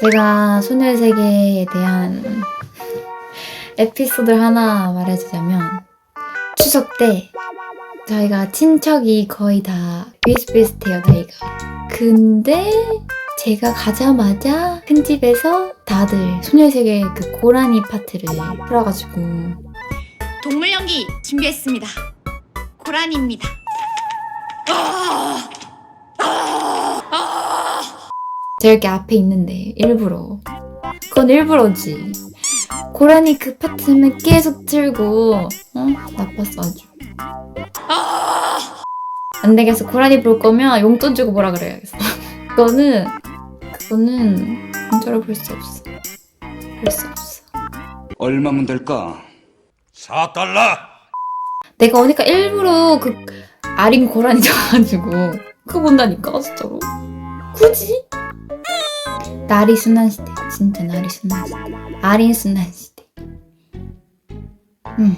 제가 소녀의 세계에 대한 에피소드 하나 말해주자면 추석 때 저희가 친척이 거의 다 비슷비슷해요 나이가 근데 제가 가자마자 큰 집에서 다들 소녀의 세계 그 고라니 파트를 풀어가지고 동물 연기 준비했습니다. 고란입니다. 제가 이렇게 앞에 있는데 일부러. 그건 일부러지. 고라니 그 파트는 계속 틀고 어? 나빴어 아주 안 되겠어. 고라니 볼 거면 용돈 주고 보라 그래야겠어. 그거는 그거는 공짜로 볼 수 없어. 볼 수 없어. 얼마면 될까? 4달러! 내가 오니까 일부러 그 아린 고라니 줘가지고 그거 본다니까 진짜로. 굳이? 나리 순환 시대. 진짜 나리 순환 시대. 아린 순환 시대. 음